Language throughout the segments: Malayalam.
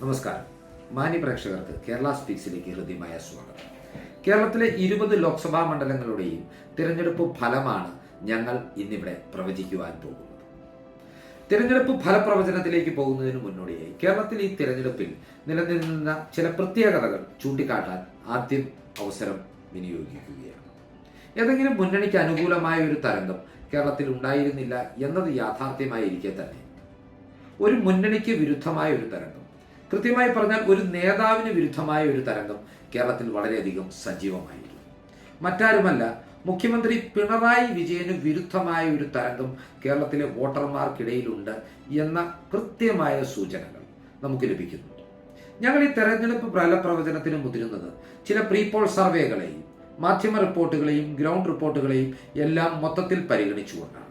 നമസ്കാരം. മാന്യ പ്രേക്ഷകർക്ക് കേരള സ്പീക്സിലേക്ക് ഹൃദ്യമായ സ്വാഗതം. കേരളത്തിലെ ഇരുപത് ലോക്സഭാ മണ്ഡലങ്ങളുടെയും തിരഞ്ഞെടുപ്പ് ഫലമാണ് ഞങ്ങൾ ഇന്നിവിടെ പ്രവചിക്കുവാൻ പോകുന്നത്. തിരഞ്ഞെടുപ്പ് ഫലപ്രവചനത്തിലേക്ക് പോകുന്നതിന് മുന്നോടിയായി കേരളത്തിൽ ഈ തിരഞ്ഞെടുപ്പിൽ നിലനിന്ന ചില പ്രത്യേകതകൾ ചൂണ്ടിക്കാട്ടാൻ ആദ്യം അവസരം വിനിയോഗിക്കുകയാണ്. ഏതെങ്കിലും മുന്നണിക്ക് അനുകൂലമായ ഒരു തരംഗം കേരളത്തിൽ ഉണ്ടായിരുന്നില്ല എന്നത് യാഥാർത്ഥ്യമായിരിക്കെ തന്നെ. ഒരു മുന്നണിക്ക് വിരുദ്ധമായ ഒരു തരംഗം കൃത്യമായി പറഞ്ഞാൽ ഒരു നേതാവിന് വിരുദ്ധമായ ഒരു തരംഗം കേരളത്തിൽ വളരെയധികം സജീവമായിരുന്നു. മറ്റാരുമല്ല മുഖ്യമന്ത്രി പിണറായി വിജയന് വിരുദ്ധമായ ഒരു തരംഗം കേരളത്തിലെ വോട്ടർമാർക്കിടയിലുണ്ട് എന്ന കൃത്യമായ സൂചനകൾ നമുക്ക് ലഭിക്കുന്നു. ഞങ്ങൾ ഈ തെരഞ്ഞെടുപ്പ് ഫലപ്രവചനത്തിന് മുതിരുന്നത് ചില പ്രീപോൾ സർവേകളെയും മാധ്യമ റിപ്പോർട്ടുകളെയും ഗ്രൗണ്ട് റിപ്പോർട്ടുകളെയും എല്ലാം മൊത്തത്തിൽ പരിഗണിച്ചുകൊണ്ടാണ്.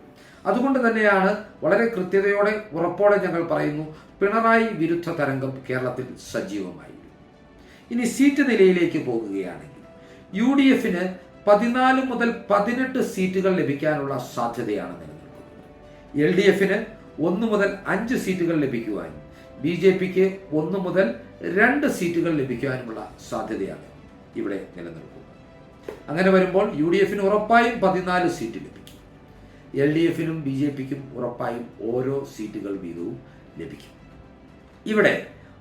അതുകൊണ്ട് തന്നെയാണ് വളരെ കൃത്യതയോടെ ഉറപ്പോടെ ഞങ്ങൾ പറയുന്നു പിണറായി വിരുദ്ധ തരംഗം കേരളത്തിൽ സജീവമായി. ഇനി സീറ്റ് നിലയിലേക്ക് പോകുകയാണെങ്കിൽ യു ഡി എഫിന് പതിനാല് മുതൽ പതിനെട്ട് സീറ്റുകൾ ലഭിക്കാനുള്ള സാധ്യതയാണ് നിലനിൽക്കുന്നത്. എൽ ഡി എഫിന് ഒന്ന് മുതൽ അഞ്ച് സീറ്റുകൾ ലഭിക്കുവാനും ബി ജെ പിക്ക് ഒന്ന് മുതൽ രണ്ട് സീറ്റുകൾ ലഭിക്കുവാനുമുള്ള സാധ്യതയാണ് ഇവിടെ നിലനിൽക്കുന്നത്. അങ്ങനെ വരുമ്പോൾ യു ഡി എഫിന് ഉറപ്പായും പതിനാല് സീറ്റ് ലഭിക്കും. എൽ ഡി എഫിനും ബി ജെ പിക്കും ഉറപ്പായും ഓരോ സീറ്റുകൾ വീതവും ലഭിക്കും. ഇവിടെ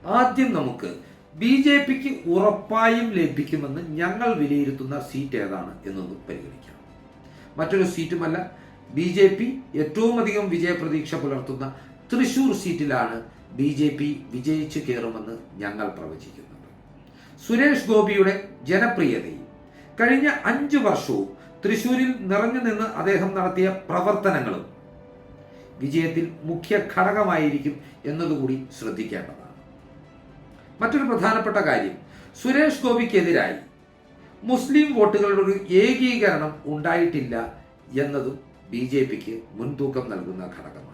ആദ്യം നമുക്ക് ബി ജെ പിക്ക് ഉറപ്പായും ലഭിക്കുമെന്ന് ഞങ്ങൾ വിലയിരുത്തുന്ന സീറ്റ് ഏതാണ് എന്നൊന്ന് പരിഗണിക്കാം. മറ്റൊരു സീറ്റുമല്ല ബി ജെ പി ഏറ്റവും അധികം വിജയപ്രതീക്ഷ പുലർത്തുന്ന തൃശൂർ സീറ്റിലാണ് ബി ജെ പി വിജയിച്ചു കയറുമെന്ന് ഞങ്ങൾ പ്രവചിക്കുന്നത് സുരേഷ് ഗോപിയുടെ ജനപ്രിയതയും കഴിഞ്ഞ അഞ്ചു വർഷവും തൃശൂരിൽ നിറഞ്ഞു നിന്ന് അദ്ദേഹം നടത്തിയ പ്രവർത്തനങ്ങളും വിജയത്തിൽ മുഖ്യ ഘടകമായിരിക്കും എന്നതുകൂടി ശ്രദ്ധിക്കേണ്ടതാണ്. മറ്റൊരു പ്രധാനപ്പെട്ട കാര്യം സുരേഷ് ഗോപിക്കെതിരായി മുസ്ലിം വോട്ടുകളുടെ ഒരു ഏകീകരണം ഉണ്ടായിട്ടില്ല എന്നതും ബി ജെ പിക്ക് മുൻതൂക്കം നൽകുന്ന ഘടകമാണ്.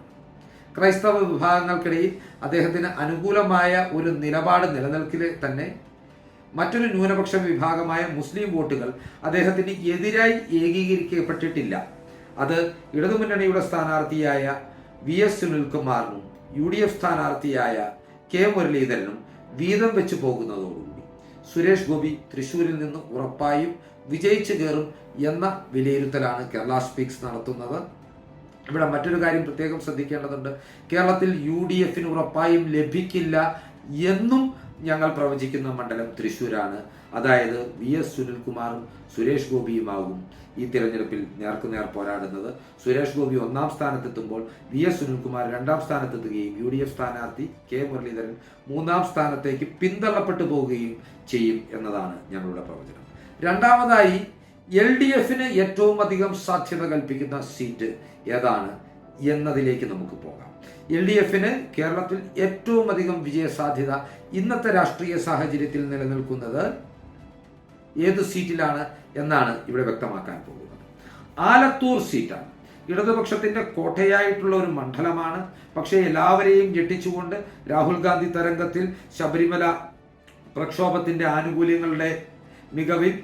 ക്രൈസ്തവ വിഭാഗങ്ങൾക്കിടയിൽ അദ്ദേഹത്തിന് അനുകൂലമായ ഒരു നിലപാട് നിലനിൽക്കിലെ തന്നെ മറ്റൊരു ന്യൂനപക്ഷ വിഭാഗമായ മുസ്ലിം വോട്ടുകൾ അദ്ദേഹത്തിന് എതിരായി ഏകീകരിക്കപ്പെട്ടിട്ടില്ല. അത് ഇടതുമുന്നണിയുടെ സ്ഥാനാർത്ഥിയായ വി എസ് സുനിൽകുമാറിനും യു ഡി എഫ് സ്ഥാനാർത്ഥിയായ കെ മുരളീധരനും വീതം വെച്ച് പോകുന്നതോടുകൂടി. സുരേഷ് ഗോപി തൃശൂരിൽ നിന്ന് ഉറപ്പായും വിജയിച്ചു കയറും എന്ന വിലയിരുത്തലാണ് കേരള സ്പീക്സ് നടത്തുന്നത്. ഇവിടെ മറ്റൊരു കാര്യം പ്രത്യേകം ശ്രദ്ധിക്കേണ്ടതുണ്ട്. കേരളത്തിൽ യു ഡി എഫിന് ഉറപ്പായും ലഭിക്കില്ല എന്നും ഞങ്ങൾ പ്രവചിക്കുന്ന മണ്ഡലം തൃശ്ശൂരാണ്. അതായത് വി എസ് സുനിൽകുമാറും സുരേഷ് ഗോപിയുമാകും ഈ തിരഞ്ഞെടുപ്പിൽ നേർക്കുനേർ പോരാടുന്നത്. സുരേഷ് ഗോപി ഒന്നാം സ്ഥാനത്തെത്തുമ്പോൾ വി എസ് സുനിൽകുമാർ രണ്ടാം സ്ഥാനത്തെത്തുകയും യു ഡി എഫ് സ്ഥാനാർത്ഥി കെ മുരളീധരൻ മൂന്നാം സ്ഥാനത്തേക്ക് പിന്തള്ളപ്പെട്ടു പോവുകയും ചെയ്യും എന്നതാണ് ഞങ്ങളുടെ പ്രവചനം. രണ്ടാമതായി എൽ ഡി എഫിന് ഏറ്റവും അധികം സാധ്യത കൽപ്പിക്കുന്ന സീറ്റ് ഏതാണ് എന്നതിലേക്ക് നമുക്ക് പോകാം. എൽ ഡി എഫിന് കേരളത്തിൽ ഏറ്റവും അധികം വിജയ സാധ്യത ഇന്നത്തെ രാഷ്ട്രീയ സാഹചര്യത്തിൽ നിലനിൽക്കുന്നത് ഏത് സീറ്റിലാണ് എന്നാണ് ഇവിടെ വ്യക്തമാക്കാൻ പോകുന്നത്. ആലത്തൂർ സീറ്റാണ്. ഇടതുപക്ഷത്തിന്റെ കോട്ടയായിട്ടുള്ള ഒരു മണ്ഡലമാണ്. പക്ഷേ എല്ലാവരെയും ഞെട്ടിച്ചുകൊണ്ട് രാഹുൽ ഗാന്ധി തരംഗത്തിൽ ശബരിമല പ്രക്ഷോഭത്തിന്റെ ആനുകൂല്യങ്ങളുടെ മികവിൽ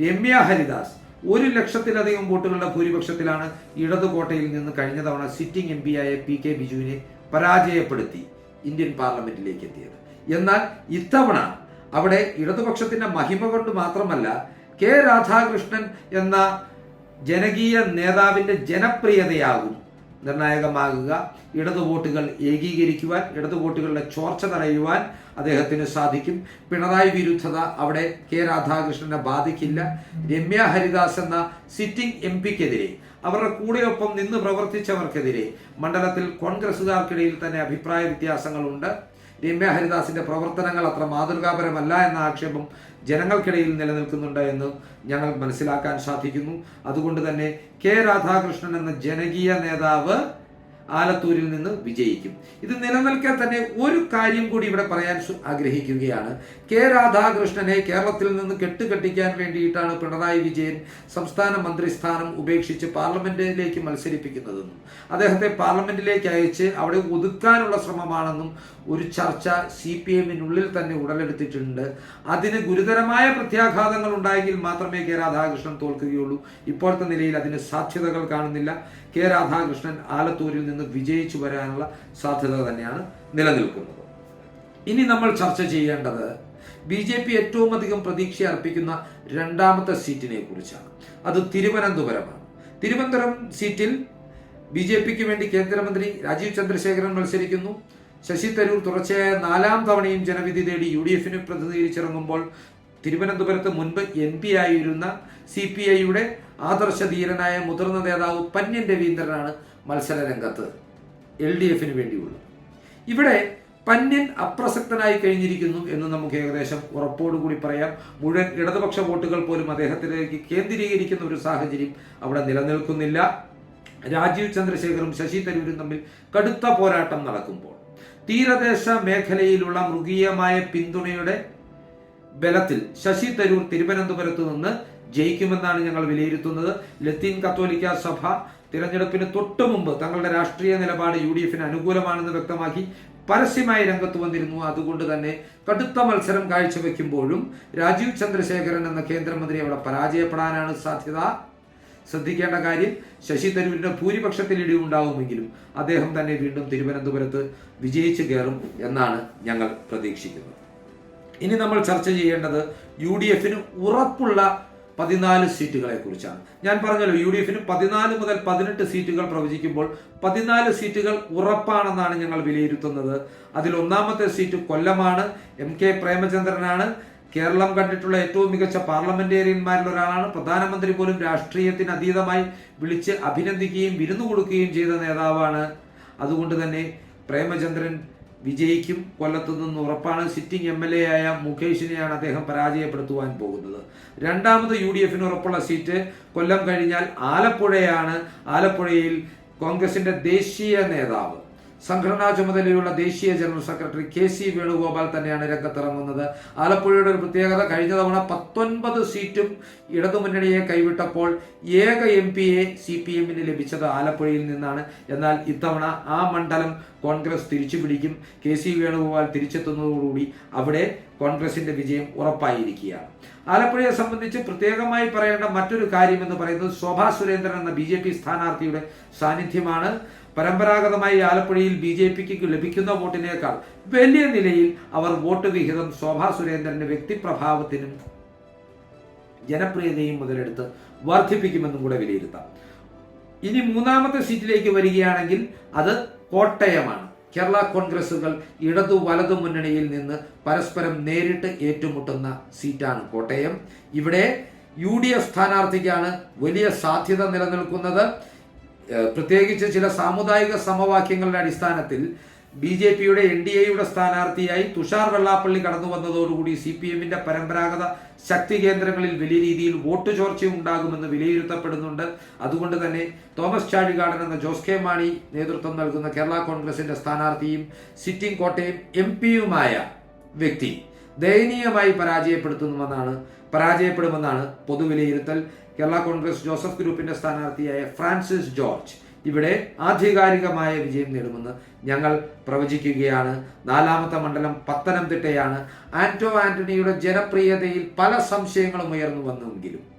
രമ്യ ഹരിദാസ് ഒരു ലക്ഷത്തിലധികം വോട്ടുകളുടെ ഭൂരിപക്ഷത്തിലാണ് ഇടതുകോട്ടയിൽ നിന്ന് കഴിഞ്ഞ തവണ സിറ്റിംഗ് എം ആയ പി കെ ബിജുവിനെ പരാജയപ്പെടുത്തി ഇന്ത്യൻ പാർലമെന്റിലേക്ക് എത്തിയത്. എന്നാൽ ഇത്തവണ അവിടെ ഇടതുപക്ഷത്തിന്റെ മഹിമ കൊണ്ട് മാത്രമല്ല കെ രാധാകൃഷ്ണൻ എന്ന ജനകീയ നേതാവിന്റെ ജനപ്രിയതയാകും നിർണായകമാകുക. ഇടതു വോട്ടുകൾ ഏകീകരിക്കുവാൻ ഇടതു വോട്ടുകളുടെ ചോർച്ച തടയുവാൻ അദ്ദേഹത്തിന് സാധിക്കും. പിണറായി വിരുദ്ധത അവിടെ കെ രാധാകൃഷ്ണനെ ബാധിക്കില്ല. രമ്യ ഹരിദാസ് എന്ന സിറ്റിംഗ് എം പിക്കെതിരെ അവരുടെ കൂടെയൊപ്പം നിന്ന് പ്രവർത്തിച്ചവർക്കെതിരെ മണ്ഡലത്തിൽ കോൺഗ്രസുകാർക്കിടയിൽ തന്നെ അഭിപ്രായ വ്യത്യാസങ്ങളുണ്ട്. രമ്യ ഹരിദാസിന്റെ പ്രവർത്തനങ്ങൾ അത്ര മാതൃകാപരമല്ല എന്ന ആക്ഷേപം ജനങ്ങൾക്കിടയിൽ നിലനിൽക്കുന്നുണ്ട് എന്ന് ഞങ്ങൾ മനസ്സിലാക്കാൻ സാധിക്കുന്നു. അതുകൊണ്ട് തന്നെ കെ രാധാകൃഷ്ണൻ എന്ന ജനകീയ നേതാവ് ആലത്തൂരിൽ നിന്ന് വിജയിക്കും. ഇത് നിലനിൽക്കാൻ തന്നെ ഒരു കാര്യം കൂടി ഇവിടെ പറയാൻ ആഗ്രഹിക്കുകയാണ്. കെ രാധാകൃഷ്ണനെ കേരളത്തിൽ നിന്ന് കെട്ടുകെട്ടിക്കാൻ വേണ്ടിയിട്ടാണ് പിണറായി വിജയൻ സംസ്ഥാന മന്ത്രി സ്ഥാനം ഉപേക്ഷിച്ച് പാർലമെന്റിലേക്ക് മത്സരിപ്പിക്കുന്നതെന്നും അദ്ദേഹത്തെ പാർലമെന്റിലേക്ക് അയച്ച് അവിടെ ഒതുക്കാനുള്ള ശ്രമമാണെന്നും ഒരു ചർച്ച സി പി എമ്മിനുള്ളിൽ തന്നെ ഉടലെടുത്തിട്ടുണ്ട്. അതിന് ഗുരുതരമായ പ്രത്യാഘാതങ്ങൾ ഉണ്ടായെങ്കിൽ മാത്രമേ കെ രാധാകൃഷ്ണൻ തോൽക്കുകയുള്ളൂ. ഇപ്പോഴത്തെ നിലയിൽ അതിന് സാധ്യതകൾ കാണുന്നില്ല. കെ രാധാകൃഷ്ണൻ ആലത്തൂരിൽ നിന്ന് വിജയിച്ചു വരാനുള്ള സാധ്യത തന്നെയാണ് നിലനിൽക്കുന്നത്. ഇനി നമ്മൾ ചർച്ച ചെയ്യേണ്ടത് ബി ജെ പി ഏറ്റവും അധികം പ്രതീക്ഷ അർപ്പിക്കുന്ന രണ്ടാമത്തെ സീറ്റിനെ കുറിച്ചാണ്. അത് തിരുവനന്തപുരമാണ്. തിരുവനന്തപുരം സീറ്റിൽ ബി ജെ പിക്ക് വേണ്ടി കേന്ദ്രമന്ത്രി രാജീവ് ചന്ദ്രശേഖരൻ മത്സരിക്കുന്നു. ശശി തരൂർ തുടർച്ചയായ നാലാം തവണയും ജനവിധി തേടി യു ഡി എഫിന് പ്രതിനിധീകരിച്ചിറങ്ങുമ്പോൾ തിരുവനന്തപുരത്ത് മുൻപ് എം പി ആയിരുന്ന സി പി ഐയുടെ ആദർശ ധീരനായ മുതിർന്ന നേതാവ് പന്യൻ രവീന്ദ്രനാണ് മത്സര രംഗത്ത് എൽ ഡി എഫിന് വേണ്ടിയുള്ളത്. ഇവിടെ പന്യൻ അപ്രസക്തനായി കഴിഞ്ഞിരിക്കുന്നു എന്ന് നമുക്ക് ഏകദേശം ഉറപ്പോടുകൂടി പറയാം. മുഴുവൻ ഇടതുപക്ഷ വോട്ടുകൾ പോലും അദ്ദേഹത്തിലേക്ക് കേന്ദ്രീകരിക്കുന്ന ഒരു സാഹചര്യം അവിടെ നിലനിൽക്കുന്നില്ല. രാജീവ് ചന്ദ്രശേഖറും ശശി തരൂരും തമ്മിൽ കടുത്ത പോരാട്ടം നടക്കുമ്പോൾ തീരദേശ മേഖലയിലുള്ള മൃഗീയമായ പിന്തുണയുടെ ബലത്തിൽ ശശി തരൂർ തിരുവനന്തപുരത്ത് നിന്ന് ജയിക്കുമെന്നാണ് ഞങ്ങൾ വിലയിരുത്തുന്നത്. ലത്തീൻ കത്തോലിക്ക സഭ തിരഞ്ഞെടുപ്പിന് തൊട്ടു മുമ്പ് തങ്ങളുടെ രാഷ്ട്രീയ നിലപാട് യു ഡി എഫിന് അനുകൂലമാണെന്ന് വ്യക്തമാക്കി പരസ്യമായി രംഗത്ത് വന്നിരുന്നു. അതുകൊണ്ട് തന്നെ കടുത്ത മത്സരം കാഴ്ചവെക്കുമ്പോഴും രാജീവ് ചന്ദ്രശേഖരൻ എന്ന കേന്ദ്രമന്ത്രി അവിടെ പരാജയപ്പെടാനാണ് സാധ്യത. ശ്രദ്ധിക്കേണ്ട കാര്യം ശശി തരൂരിന്റെ ഭൂരിപക്ഷത്തിൽ ഇടിവുണ്ടാവുമെങ്കിലും അദ്ദേഹം തന്നെ വീണ്ടും തിരുവനന്തപുരത്ത് വിജയിച്ചു കയറും എന്നാണ് ഞങ്ങൾ പ്രതീക്ഷിക്കുന്നത്. ഇനി നമ്മൾ ചർച്ച ചെയ്യേണ്ടത് യു ഡി എഫിന് ഉറപ്പുള്ള പതിനാല് സീറ്റുകളെ കുറിച്ചാണ് ഞാൻ പറഞ്ഞല്ലോ യു ഡി എഫിന് പതിനാല് മുതൽ പതിനെട്ട് സീറ്റുകൾ പ്രവചിക്കുമ്പോൾ പതിനാല് സീറ്റുകൾ ഉറപ്പാണെന്നാണ് ഞങ്ങൾ വിലയിരുത്തുന്നത്. അതിൽ ഒന്നാമത്തെ സീറ്റ് കൊല്ലമാണ് എം കെ പ്രേമചന്ദ്രനാണ് കേരളം കണ്ടിട്ടുള്ള ഏറ്റവും മികച്ച പാർലമെന്റേറിയന്മാരിൽ ഒരാളാണ്. പ്രധാനമന്ത്രി പോലും രാഷ്ട്രീയത്തിന് അതീതമായി വിളിച്ച് അഭിനന്ദിക്കുകയും വിരുന്നു കൊടുക്കുകയും ചെയ്ത നേതാവാണ്. അതുകൊണ്ട് തന്നെ പ്രേമചന്ദ്രൻ വിജയിക്കും കൊല്ലത്തു നിന്ന് ഉറപ്പാണ്. സിറ്റിംഗ് എം എൽ എ ആയ മുകേഷിനെയാണ് അദ്ദേഹം പരാജയപ്പെടുത്തുവാൻ പോകുന്നത്. രണ്ടാമത് യു ഡി എഫിന് ഉറപ്പുള്ള സീറ്റ് കൊല്ലം കഴിഞ്ഞാൽ ആലപ്പുഴയാണ്. ആലപ്പുഴയിൽ കോൺഗ്രസിന്റെ ദേശീയ നേതാവ്. സംഘടനാ ചുമതലയുള്ള ദേശീയ general secretary K C Venugopal തന്നെയാണ് രംഗത്തിറങ്ങുന്നത്. ആലപ്പുഴയുടെ ഒരു പ്രത്യേകത കഴിഞ്ഞ തവണ പത്തൊൻപത് സീറ്റും ഇടതുമുന്നണിയെ കൈവിട്ടപ്പോൾ ഏക എം എ സി പി എമ്മിന് ലഭിച്ചത് ആലപ്പുഴയിൽ നിന്നാണ്. എന്നാൽ ഇത്തവണ ആ മണ്ഡലം കോൺഗ്രസ് തിരിച്ചു പിടിക്കും കെ സി വേണുഗോപാൽ തിരിച്ചെത്തുന്നതോടുകൂടി അവിടെ കോൺഗ്രസിന്റെ വിജയം ഉറപ്പായിരിക്കുകയാണ്. ആലപ്പുഴയെ സംബന്ധിച്ച് പ്രത്യേകമായി പറയേണ്ട മറ്റൊരു കാര്യം എന്ന് പറയുന്നത് ശോഭാ സുരേന്ദ്രൻ എന്ന ബി ജെ പി സ്ഥാനാർത്ഥിയുടെ സാന്നിധ്യമാണ്. പരമ്പരാഗതമായി ആലപ്പുഴയിൽ ബി ജെ പിക്ക് ലഭിക്കുന്ന വോട്ടിനേക്കാൾ വലിയ നിലയിൽ അവർ വോട്ട് വിഹിതം ശോഭാ സുരേന്ദ്രന്റെ വ്യക്തിപ്രഭാവത്തിനും ജനപ്രിയതയും മുതലെടുത്ത് വർദ്ധിപ്പിക്കുമെന്നും കൂടെ വിലയിരുത്താം. ഇനി മൂന്നാമത്തെ സീറ്റിലേക്ക് വരികയാണെങ്കിൽ അത് കോട്ടയമാണ്. കേരള കോൺഗ്രസുകൾ ഇടതു വലതു മുന്നണിയിൽ നിന്ന് പരസ്പരം നേരിട്ട് ഏറ്റുമുട്ടുന്ന സീറ്റാണ് കോട്ടയം. ഇവിടെ യു ഡി എഫ് സ്ഥാനാർത്ഥിക്കാണ് വലിയ സാധ്യത നിലനിൽക്കുന്നത്. പ്രത്യേകിച്ച് ചില സാമുദായിക സമവാക്യങ്ങളുടെ അടിസ്ഥാനത്തിൽ ബി ജെ പിയുടെ എൻ ഡി എയുടെ സ്ഥാനാർത്ഥിയായി തുഷാർ വെള്ളാപ്പള്ളി കടന്നു വന്നതോടുകൂടി സി പി എമ്മിന്റെ പരമ്പരാഗത ശക്തി കേന്ദ്രങ്ങളിൽ വലിയ രീതിയിൽ വോട്ട് ചോർച്ച ഉണ്ടാകുമെന്ന് വിലയിരുത്തപ്പെടുന്നുണ്ട്. അതുകൊണ്ട് തന്നെ തോമസ് ചാഴികാടൻ എന്ന ജോസ് കെ മാണി നേതൃത്വം നൽകുന്ന കേരള കോൺഗ്രസിന്റെ സ്ഥാനാർത്ഥിയും സിറ്റിംഗ് കോട്ടയം എം പിയുമായ വ്യക്തി ദയനീയമായി പരാജയപ്പെടുത്തുന്നുവെന്നാണ് പരാജയപ്പെടുമെന്നാണ് പൊതുവിലയിരുത്തൽ. കേരള കോൺഗ്രസ് ജോസഫ് ഗ്രൂപ്പിന്റെ സ്ഥാനാർത്ഥിയായ ഫ്രാൻസിസ് ജോർജ് ഇവിടെ ആധികാരികമായ വിജയം നേടുമെന്ന് ഞങ്ങൾ പ്രവചിക്കുകയാണ്. നാലാമത്തെ മണ്ഡലം പത്തനംതിട്ടയാണ്. ആന്റോ ആന്റണിയുടെ ജനപ്രിയതയിൽ പല സംശയങ്ങളും ഉയർന്നു വന്നെങ്കിലും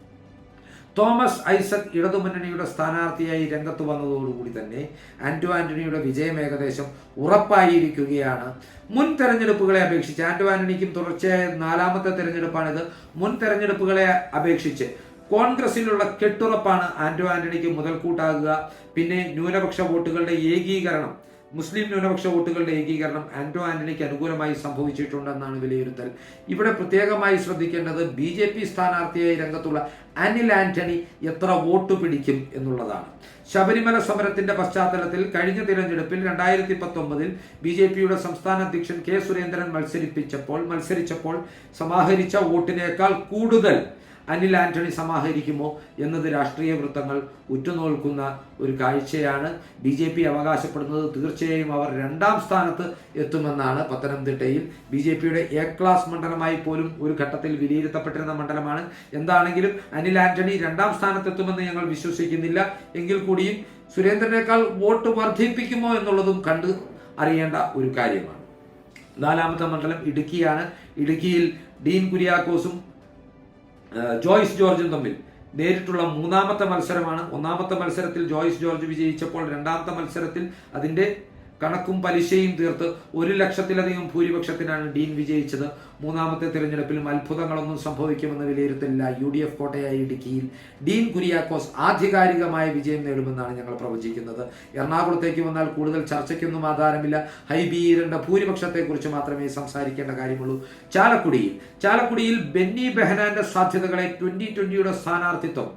തോമസ് ഐസക് ഇടതുമുന്നണിയുടെ സ്ഥാനാർത്ഥിയായി രംഗത്ത് വന്നതോടുകൂടി തന്നെ ആന്റോ ആന്റണിയുടെ വിജയം ഏകദേശം ഉറപ്പായിരിക്കുകയാണ്. മുൻ തെരഞ്ഞെടുപ്പുകളെ അപേക്ഷിച്ച് ആന്റോ ആന്റണിക്കും തുടർച്ചയായ നാലാമത്തെ തെരഞ്ഞെടുപ്പാണിത്. മുൻ തെരഞ്ഞെടുപ്പുകളെ അപേക്ഷിച്ച് കോൺഗ്രസിലുള്ള കെട്ടുറപ്പാണ് ആന്റോ ആന്റണിക്ക് മുതൽക്കൂട്ടാകുക. പിന്നെ ന്യൂനപക്ഷ വോട്ടുകളുടെ ഏകീകരണം മുസ്ലിം ന്യൂനപക്ഷ വോട്ടുകളുടെ ഏകീകരണം ആന്റോ ആന്റണിക്ക് അനുകൂലമായി സംഭവിച്ചിട്ടുണ്ടെന്നാണ് വിലയിരുത്തൽ. ഇവിടെ പ്രത്യേകമായി ശ്രദ്ധിക്കേണ്ടത് ബി ജെ പി സ്ഥാനാർത്ഥിയായി രംഗത്തുള്ള അനിൽ ആന്റണി എത്ര വോട്ട് പിടിക്കും എന്നുള്ളതാണ്. ശബരിമല സമരത്തിന്റെ പശ്ചാത്തലത്തിൽ കഴിഞ്ഞ തിരഞ്ഞെടുപ്പിൽ രണ്ടായിരത്തി പത്തൊമ്പതിൽ ബി ജെ പിയുടെ സംസ്ഥാന അധ്യക്ഷൻ കെ സുരേന്ദ്രൻ മത്സരിപ്പിച്ചപ്പോൾ മത്സരിച്ചപ്പോൾ സമാഹരിച്ച വോട്ടിനേക്കാൾ കൂടുതൽ അനിൽ ആന്റണി സമാഹരിക്കുമോ എന്നത് രാഷ്ട്രീയ വൃത്തങ്ങൾ ഉറ്റുനോൽക്കുന്ന ഒരു കാഴ്ചയാണ്. ബി ജെ പി അവകാശപ്പെടുന്നത് തീർച്ചയായും അവർ രണ്ടാം സ്ഥാനത്ത് എത്തുമെന്നാണ് പത്തനംതിട്ടയിൽ. ബി ജെ പിയുടെ എ ക്ലാസ് മണ്ഡലമായി പോലും ഒരു ഘട്ടത്തിൽ വിലയിരുത്തപ്പെട്ടിരുന്ന മണ്ഡലമാണ്. എന്താണെങ്കിലും അനിൽ ആന്റണി രണ്ടാം സ്ഥാനത്തെത്തുമെന്ന് ഞങ്ങൾ വിശ്വസിക്കുന്നില്ല. എങ്കിൽ കൂടിയും സുരേന്ദ്രനേക്കാൾ വോട്ട് വർദ്ധിപ്പിക്കുമോ എന്നുള്ളതും കണ്ട് അറിയേണ്ട ഒരു കാര്യമാണ്. നാലാമത്തെ മണ്ഡലം ഇടുക്കിയാണ്. ഇടുക്കിയിൽ ഡീൻ കുര്യാക്കോസും ജോയ്സ് ജോർജും തമ്മിൽ. നേരിട്ടുള്ള മൂന്നാമത്തെ മത്സരമാണ്. ഒന്നാമത്തെ മത്സരത്തിൽ ജോയ്സ് ജോർജ് വിജയിച്ചപ്പോൾ രണ്ടാമത്തെ മത്സരത്തിൽ അതിന്റെ കണക്കും പലിശയും തീർത്ത് ഒരു ലക്ഷത്തിലധികം ഭൂരിപക്ഷത്തിനാണ് ഡീൻ വിജയിച്ചത്. മൂന്നാമത്തെ തിരഞ്ഞെടുപ്പിലും അത്ഭുതങ്ങളൊന്നും സംഭവിക്കുമെന്ന് വിലയിരുത്തലില്ല യു ഡി എഫ് കോട്ടയായ ഇടുക്കിയിൽ. ഡീൻ കുര്യാക്കോസ് ആധികാരികമായ വിജയം നേടുമെന്നാണ് ഞങ്ങൾ പ്രവചിക്കുന്നത്. എറണാകുളത്തേക്ക് വന്നാൽ കൂടുതൽ ചർച്ചയ്ക്കൊന്നും ആധാരമില്ല. ഹൈബീരന്റെ ഭൂരിപക്ഷത്തെക്കുറിച്ച് മാത്രമേ സംസാരിക്കേണ്ട കാര്യമുള്ളൂ. ചാലക്കുടിയിൽ ചാലക്കുടിയിൽ ബെന്നി ബെഹനാന്റെ സാധ്യതകളെ ട്വന്റി ട്വന്റിയുടെ സ്ഥാനാർത്ഥിത്വം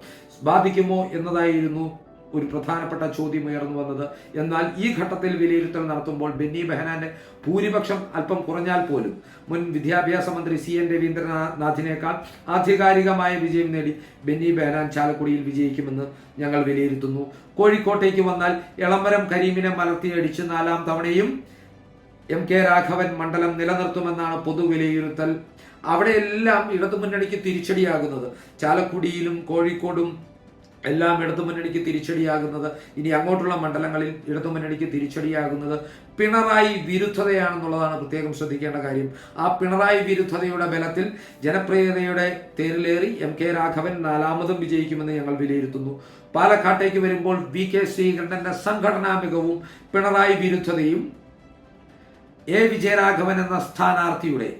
ബാധിക്കുമോ എന്നതായിരുന്നു ഒരു പ്രധാനപ്പെട്ട ചോദ്യം ഉയർന്നു വന്നത്. എന്നാൽ ഈ ഘട്ടത്തിൽ വിലയിരുത്തൽ നടത്തുമ്പോൾ ബെന്നി ബെഹനാന്റെ ഭൂരിപക്ഷം അല്പം കുറഞ്ഞാൽ പോലും മുൻ വിദ്യാഭ്യാസ മന്ത്രി സി എൻ രവീന്ദ്രനാഥിനേക്കാൾ ആധികാരികമായ വിജയം നേടി ബെന്നി ബെഹനാൻ ചാലക്കുടിയിൽ വിജയിക്കുമെന്ന് ഞങ്ങൾ വിലയിരുത്തുന്നു. കോഴിക്കോട്ടേക്ക് വന്നാൽ എളമരം കരീമിനെ മലർത്തിയടിച്ച് നാലാം തവണയും എം കെ രാഘവൻ മണ്ഡലം നിലനിർത്തുമെന്നാണ് പൊതുവിലയിരുത്തൽ അവിടെയെല്ലാം ഇടതുമുന്നണിക്ക് തിരിച്ചടിയാകുന്നത്. ചാലക്കുടിയിലും കോഴിക്കോടും എല്ലാം ഇടതുമുന്നണിക്ക് തിരിച്ചടിയാകുന്നത്. ഇനി അങ്ങോട്ടുള്ള മണ്ഡലങ്ങളിൽ ഇടതു ഇടതുമുന്നണിക്ക് തിരിച്ചടിയാകുന്നത് പിണറായി വിരുദ്ധതയാണെന്നുള്ളതാണ് പ്രത്യേകം ശ്രദ്ധിക്കേണ്ട കാര്യം. ആ പിണറായി വിരുദ്ധതയുടെ ബലത്തിൽ ജനപ്രിയതയുടെ തേരിലേറി എം കെ രാഘവൻ നാലാമതും വിജയിക്കുമെന്ന് ഞങ്ങൾ വിലയിരുത്തുന്നു. പാലക്കാട്ടേക്ക് വരുമ്പോൾ വി കെ ശ്രീകണ്ഠന്റെ സംഘടനാ മികവും പിണറായി വിരുദ്ധതയും എ വിജയരാഘവൻ എന്ന സ്ഥാനാർത്ഥിയുടെ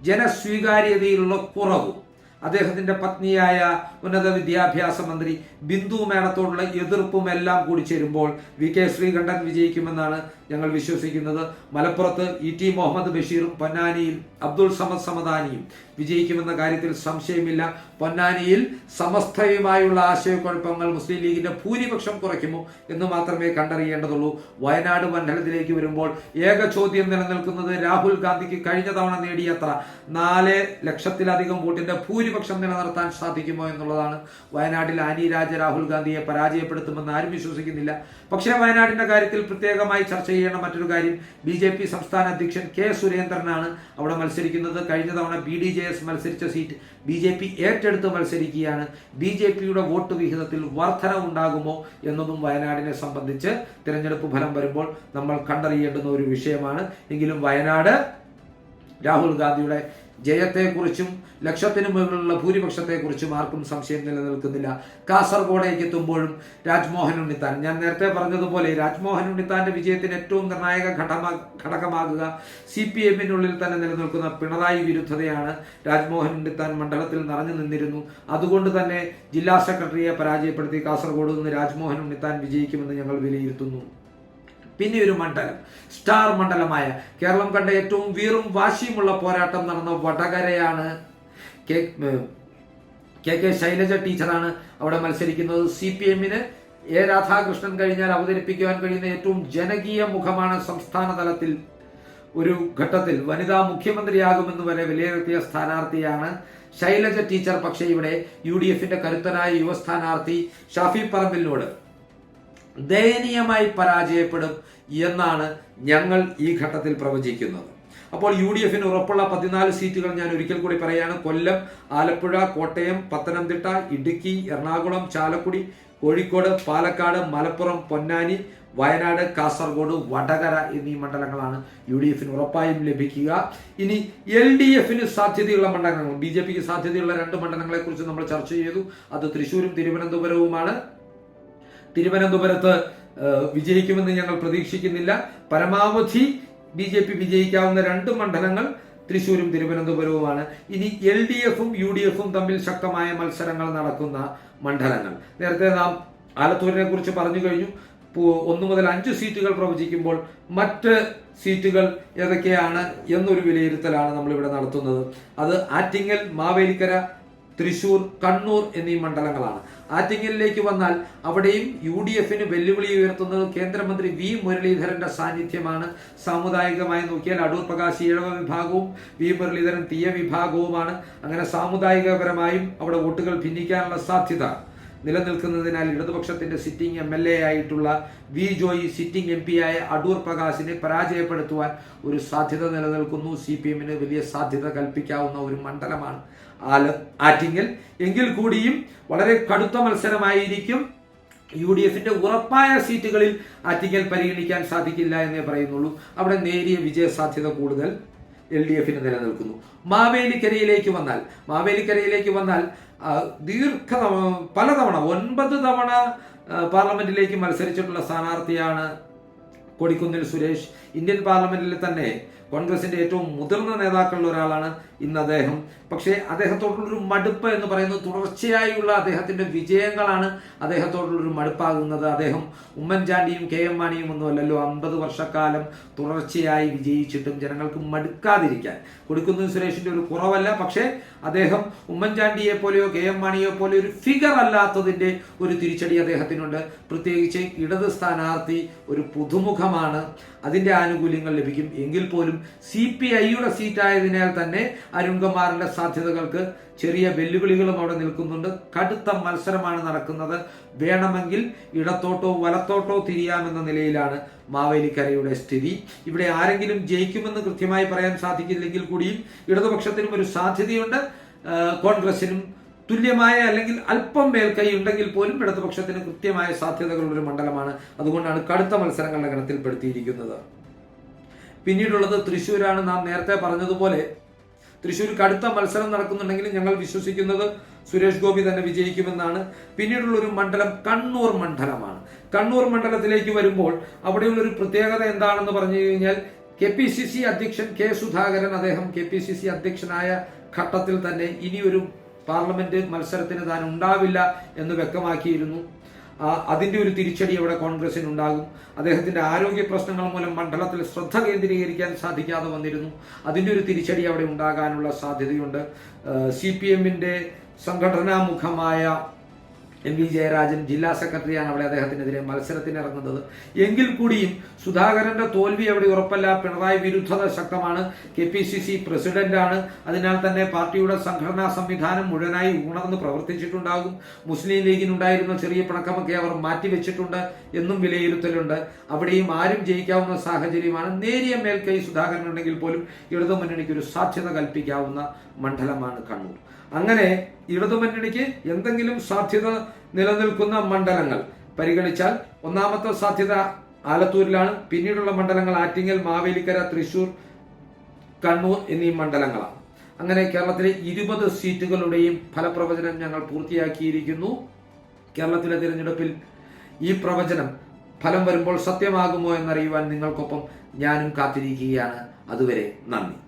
ജനസ്വീകാര്യതയിലുള്ള കുറവും അദ്ദേഹത്തിന്റെ പത്നിയായ ഉന്നത വിദ്യാഭ്യാസ മന്ത്രി ബിന്ദു മേളത്തോടുള്ള എതിർപ്പും എല്ലാം കൂടി ചേരുമ്പോൾ വി കെ ശ്രീകണ്ഠൻ വിജയിക്കുമെന്നാണ് ഞങ്ങൾ വിശ്വസിക്കുന്നത്. മലപ്പുറത്ത് ഇ ടി മുഹമ്മദ് ബഷീറും പൊന്നാനിയിൽ അബ്ദുൾ സമദ് സമദാനിയും വിജയിക്കുമെന്ന കാര്യത്തിൽ സംശയമില്ല. പൊന്നാനിയിൽ സമസ്തയുമായുള്ള ആശയക്കുഴപ്പങ്ങൾ മുസ്ലിം ലീഗിന്റെ ഭൂരിപക്ഷം കുറയ്ക്കുമോ എന്ന് മാത്രമേ കണ്ടറിയേണ്ടതുള്ളൂ. വയനാട് മണ്ഡലത്തിലേക്ക് വരുമ്പോൾ ഏക ചോദ്യം നിലനിൽക്കുന്നത് രാഹുൽ ഗാന്ധിക്ക് കഴിഞ്ഞ തവണ നേടിയത്ര നാല് ലക്ഷത്തിലധികം വോട്ടിന്റെ ഭൂരിപക്ഷം നിലനിർത്താൻ സാധിക്കുമോ എന്നുള്ളതാണ് വയനാട്ടിൽ ആനി രാജ രാഹുൽ ഗാന്ധിയെ പരാജയപ്പെടുത്തുമെന്ന് ആരും വിശ്വസിക്കുന്നില്ല. പക്ഷേ വയനാടിന്റെ കാര്യത്തിൽ പ്രത്യേകമായി ചർച്ച ചെയ്യേണ്ട മറ്റൊരു കാര്യം ബി ജെ പി സംസ്ഥാന അധ്യക്ഷൻ കെ സുരേന്ദ്രനാണ് അവിടെ മത്സരിക്കുന്നത്. കഴിഞ്ഞ തവണ ബി ഡി ജെ എസ് മത്സരിച്ച സീറ്റ് ബി ജെ പി ഏറ്റെടുത്ത് മത്സരിക്കുകയാണ്. ബി ജെ പിയുടെ വോട്ട് വിഹിതത്തിൽ വർധന ഉണ്ടാകുമോ എന്നതും വയനാടിനെ സംബന്ധിച്ച് തിരഞ്ഞെടുപ്പ് ഫലം വരുമ്പോൾ നമ്മൾ കണ്ടറിയേണ്ടുന്ന ഒരു വിഷയമാണ്. എങ്കിലും വയനാട് രാഹുൽ ഗാന്ധിയുടെ ജയത്തെക്കുറിച്ചും ലക്ഷത്തിന് മുകളിലുള്ള ഭൂരിപക്ഷത്തെക്കുറിച്ചും ആർക്കും സംശയം നിലനിൽക്കുന്നില്ല. കാസർഗോഡേക്ക് എത്തുമ്പോഴും രാജ്മോഹൻ ഉണ്ണിത്താൻ. ഞാൻ നേരത്തെ പറഞ്ഞതുപോലെ രാജ്മോഹൻ ഉണ്ണിത്താന്റെ വിജയത്തിന് ഏറ്റവും നിർണായക ഘടമാ ഘടകമാകുക സി പി എമ്മിനുള്ളിൽ തന്നെ നിലനിൽക്കുന്ന പിണറായി വിരുദ്ധതയാണ് രാജ്മോഹൻ ഉണ്ണിത്താൻ മണ്ഡലത്തിൽ നിറഞ്ഞു നിന്നിരുന്നു. അതുകൊണ്ട് തന്നെ ജില്ലാ സെക്രട്ടറിയെ പരാജയപ്പെടുത്തി കാസർഗോഡ് നിന്ന് രാജ്മോഹൻ ഉണ്ണിത്താൻ വിജയിക്കുമെന്ന് ഞങ്ങൾ വിലയിരുത്തുന്നു. പിന്നെ ഒരു മണ്ഡലം. സ്റ്റാർ മണ്ഡലമായ കേരളം കണ്ട ഏറ്റവും വീറും വാശിയുമുള്ള പോരാട്ടം നടന്ന വടകരയാണ് കെ കെ ശൈലജ ടീച്ചറാണ് അവിടെ മത്സരിക്കുന്നത്. സി പി എമ്മിന് എ രാധാകൃഷ്ണൻ കഴിഞ്ഞാൽ അവതരിപ്പിക്കുവാൻ കഴിയുന്ന ഏറ്റവും ജനകീയ മുഖമാണ് സംസ്ഥാന തലത്തിൽ ഒരു ഘട്ടത്തിൽ. വനിതാ മുഖ്യമന്ത്രിയാകുമെന്ന് വരെ വിലയിരുത്തിയ സ്ഥാനാർത്ഥിയാണ് ശൈലജ ടീച്ചർ. പക്ഷേ ഇവിടെ യു ഡി എഫിന്റെ കരുത്തനായ യുവ സ്ഥാനാർത്ഥി ഷാഫി പറമ്പിലിനോട് ദയനീയമായി പരാജയപ്പെടും എന്നാണ് ഞങ്ങൾ ഈ ഘട്ടത്തിൽ പ്രവചിക്കുന്നത്. അപ്പോൾ യു ഡി എഫിന് ഉറപ്പുള്ള പതിനാല് സീറ്റുകൾ ഞാൻ ഒരിക്കൽ കൂടി പറയാണ്. കൊല്ലം ആലപ്പുഴ കോട്ടയം പത്തനംതിട്ട ഇടുക്കി എറണാകുളം ചാലക്കുടി കോഴിക്കോട് പാലക്കാട് മലപ്പുറം പൊന്നാനി വയനാട് കാസർഗോഡ് വടകര എന്നീ മണ്ഡലങ്ങളാണ് യു ഡി എഫിന് ഉറപ്പായും ലഭിക്കുക. ഇനി എൽ ഡി എഫിന് സാധ്യതയുള്ള മണ്ഡലങ്ങൾ ബി ജെ പിക്ക് സാധ്യതയുള്ള രണ്ട് മണ്ഡലങ്ങളെ കുറിച്ച് നമ്മൾ ചർച്ച ചെയ്തു. അത് തൃശ്ശൂരും തിരുവനന്തപുരവുമാണ്. തിരുവനന്തപുരത്ത് വിജയിക്കുമെന്ന് ഞങ്ങൾ പ്രതീക്ഷിക്കുന്നില്ല. പരമാവധി ബി ജെ പി വിജയിക്കാവുന്ന രണ്ട് മണ്ഡലങ്ങൾ തൃശൂരും തിരുവനന്തപുരവുമാണ്. ഇനി എൽ ഡി എഫും യു ഡി എഫും തമ്മിൽ ശക്തമായ മത്സരങ്ങൾ നടക്കുന്ന മണ്ഡലങ്ങൾ. നേരത്തെ നാം ആലത്തൂരിനെ കുറിച്ച് പറഞ്ഞു കഴിഞ്ഞു. ഒന്ന് മുതൽ അഞ്ച് സീറ്റുകൾ പ്രവചിക്കുമ്പോൾ മറ്റ് സീറ്റുകൾ ഏതൊക്കെയാണ് എന്നൊരു വിലയിരുത്തലാണ് നമ്മളിവിടെ നടത്തുന്നത്. അത് ആറ്റിങ്ങൽ മാവേലിക്കര തൃശൂർ കണ്ണൂർ എന്നീ മണ്ഡലങ്ങളാണ്. ആറ്റിങ്ങലിലേക്ക് വന്നാൽ അവിടെയും യു ഡി എഫിന് വെല്ലുവിളി ഉയർത്തുന്നത് കേന്ദ്രമന്ത്രി വി മുരളീധരന്റെ സാന്നിധ്യമാണ്. സാമുദായികമായി നോക്കിയാൽ അടൂർ പ്രകാശ് ഈഴവ വിഭാഗവും വി മുരളീധരൻ തീയ വിഭാഗവുമാണ്. അങ്ങനെ സാമുദായികപരമായും അവിടെ വോട്ടുകൾ ഭിന്നിക്കാനുള്ള സാധ്യത നിലനിൽക്കുന്നതിനാൽ ഇടതുപക്ഷത്തിന്റെ സിറ്റിംഗ് എം എൽ എ ആയിട്ടുള്ള V Joy sitting M P ആയ അടൂർ പ്രകാശിനെ പരാജയപ്പെടുത്തുവാൻ ഒരു സാധ്യത നിലനിൽക്കുന്നു. സി പി എമ്മിന് വലിയ സാധ്യത കൽപ്പിക്കാവുന്ന ഒരു മണ്ഡലമാണ് ആറ്റിങ്ങൽ. എങ്കിൽ കൂടിയും വളരെ കടുത്ത മത്സരമായിരിക്കും യു ഡി എഫിന്റെ ഉറപ്പായ സീറ്റുകളിൽ ആറ്റിങ്ങൽ പരിഗണിക്കാൻ സാധിക്കില്ല എന്നേ പറയുന്നുള്ളൂ. അവിടെ നേരിയ വിജയ സാധ്യത കൂടുതൽ എൽ ഡി എഫിന് നിലനിൽക്കുന്നു. മാവേലിക്കരയിലേക്ക് വന്നാൽ മാവേലിക്കരയിലേക്ക് വന്നാൽ ദീർഘ തവ- പലതവണ ഒൻപത് തവണ പാർലമെന്റിലേക്ക് മത്സരിച്ചിട്ടുള്ള സ്ഥാനാർത്ഥിയാണ് കൊടിക്കുന്നിൽ സുരേഷ്. ഇന്ത്യൻ പാർലമെന്റിൽ തന്നെ കോൺഗ്രസിന്റെ ഏറ്റവും മുതിർന്ന നേതാക്കളിൽ ഒരാളാണ് ഇന്ന് അദ്ദേഹം പക്ഷേ അദ്ദേഹത്തോടുള്ളൊരു മടുപ്പ് എന്ന് പറയുന്നത് തുടർച്ചയായുള്ള അദ്ദേഹത്തിന്റെ വിജയങ്ങളാണ് അദ്ദേഹത്തോടുള്ളൊരു മടുപ്പാകുന്നത്. അദ്ദേഹം ഉമ്മൻചാണ്ടിയും കെ എം മാണിയും ഒന്നുമല്ലല്ലോ അമ്പത് വർഷക്കാലം തുടർച്ചയായി വിജയിച്ചിട്ടും ജനങ്ങൾക്ക് മടുക്കാതിരിക്കാൻ. കൊടുക്കുന്ന സുരേഷിന്റെ ഒരു കുറവല്ല പക്ഷേ അദ്ദേഹം ഉമ്മൻചാണ്ടിയെ പോലെയോ കെ എം മാണിയെ പോലെയോ ഒരു ഫിഗർ അല്ലാത്തതിന്റെ ഒരു തിരിച്ചടി അദ്ദേഹത്തിനുണ്ട്. പ്രത്യേകിച്ച് ഇടത് സ്ഥാനാർത്ഥി ഒരു പുതുമുഖമാണ്. അതിന്റെ ആനുകൂല്യങ്ങൾ ലഭിക്കും. എങ്കിൽ പോലും സി പി ഐയുടെ സീറ്റായതിനാൽ തന്നെ അരുൺകുമാറിന്റെ സാധ്യതകൾക്ക് ചെറിയ വെല്ലുവിളികളും അവിടെ നിൽക്കുന്നുണ്ട്. കടുത്ത മത്സരമാണ് നടക്കുന്നത്. വേണമെങ്കിൽ ഇടത്തോട്ടോ വലത്തോട്ടോ തിരിയാമെന്ന നിലയിലാണ് മാവേലിക്കരയുടെ സ്ഥിതി. ഇവിടെ ആരെങ്കിലും ജയിക്കുമെന്ന് കൃത്യമായി പറയാൻ സാധിക്കില്ലെങ്കിൽ കൂടിയും ഇടതുപക്ഷത്തിനും ഒരു സാധ്യതയുണ്ട്. കോൺഗ്രസിനും തുല്യമായ അല്ലെങ്കിൽ അല്പം മേൽക്കൈ ഉണ്ടെങ്കിൽ പോലും ഇടതുപക്ഷത്തിന് കൃത്യമായ സാധ്യതകളുള്ള ഒരു മണ്ഡലമാണ്. അതുകൊണ്ടാണ് കടുത്ത മത്സരങ്ങളുടെ ഗണത്തിൽപ്പെടുത്തിയിരിക്കുന്നത്. പിന്നീടുള്ളത് തൃശ്ശൂരാണ്. നാം നേരത്തെ പറഞ്ഞതുപോലെ തൃശ്ശൂർ കടുത്ത മത്സരം നടക്കുന്നുണ്ടെങ്കിലും ഞങ്ങൾ വിശ്വസിക്കുന്നത് സുരേഷ് ഗോപി തന്നെ വിജയിക്കുമെന്നാണ്. പിന്നീടുള്ള ഒരു മണ്ഡലം കണ്ണൂർ മണ്ഡലമാണ്. കണ്ണൂർ മണ്ഡലത്തിലേക്ക് വരുമ്പോൾ അവിടെയുള്ള ഒരു പ്രത്യേകത എന്താണെന്ന് പറഞ്ഞു കഴിഞ്ഞാൽ കെ പി സി സി അധ്യക്ഷൻ കെ സുധാകരൻ അദ്ദേഹം കെ പി സി സി അധ്യക്ഷനായ ഘട്ടത്തിൽ തന്നെ ഇനിയൊരു പാർലമെന്റ് മത്സരത്തിന് താൻ ഉണ്ടാവില്ല എന്ന് വ്യക്തമാക്കിയിരുന്നു. ആ, അതിന്റെ ഒരു തിരിച്ചടി അവിടെ കോൺഗ്രസിനുണ്ടാകും. അദ്ദേഹത്തിന്റെ ആരോഗ്യ പ്രശ്നങ്ങൾ മൂലം മണ്ഡലത്തിൽ ശ്രദ്ധ കേന്ദ്രീകരിക്കാൻ സാധിക്കാതെ വന്നിരുന്നു. അതിന്റെ ഒരു തിരിച്ചടി അവിടെ ഉണ്ടാകാനുള്ള സാധ്യതയുണ്ട്. സി പി എമ്മിന്റെ സംഘടനാമുഖമായ എം വി ജയരാജൻ ജില്ലാ സെക്രട്ടറിയാണ് അവിടെ അദ്ദേഹത്തിനെതിരെ മത്സരത്തിന് ഇറങ്ങുന്നത് എങ്കിൽ കൂടിയും സുധാകരന്റെ തോൽവി അവിടെ ഉറപ്പല്ല. പിണറായി വിരുദ്ധത ശക്തമാണ്. കെ പി സി സി പ്രസിഡന്റാണ്. അതിനാൽ തന്നെ പാർട്ടിയുടെ സംഘടനാ സംവിധാനം മുഴുവനായി ഉണർന്ന് പ്രവർത്തിച്ചിട്ടുണ്ടാകും. മുസ്ലിം ലീഗിനുണ്ടായിരുന്ന ചെറിയ പിണക്കമൊക്കെ അവർ മാറ്റിവെച്ചിട്ടുണ്ട് എന്നും വിലയിരുത്തലുണ്ട്. അവിടെയും ആരും ജയിക്കാവുന്ന സാഹചര്യമാണ്. നേരിയ മേൽക്കൈ സുധാകരനുണ്ടെങ്കിൽ പോലും ഇടതുമുന്നണിക്ക് ഒരു സാധ്യത കൽപ്പിക്കാവുന്ന മണ്ഡലമാണ് കണ്ണൂർ. അങ്ങനെ ഇടതുമുന്നണിക്ക് എന്തെങ്കിലും സാധ്യത നിലനിൽക്കുന്ന മണ്ഡലങ്ങൾ. പരിഗണിച്ചാൽ ഒന്നാമത്തെ സാധ്യത ആലത്തൂരിലാണ്. പിന്നീടുള്ള മണ്ഡലങ്ങൾ ആറ്റിങ്ങൽ മാവേലിക്കര തൃശൂർ കണ്ണൂർ എന്നീ മണ്ഡലങ്ങളാണ്. അങ്ങനെ കേരളത്തിലെ ഇരുപത് സീറ്റുകളുടെയും ഫലപ്രവചനം ഞങ്ങൾ പൂർത്തിയാക്കിയിരിക്കുന്നു. കേരളത്തിലെ തിരഞ്ഞെടുപ്പിൽ ഈ പ്രവചനം ഫലം വരുമ്പോൾ സത്യമാകുമോ എന്നറിയുവാൻ നിങ്ങൾക്കൊപ്പം ഞാനും കാത്തിരിക്കുകയാണ്. അതുവരെ നന്ദി.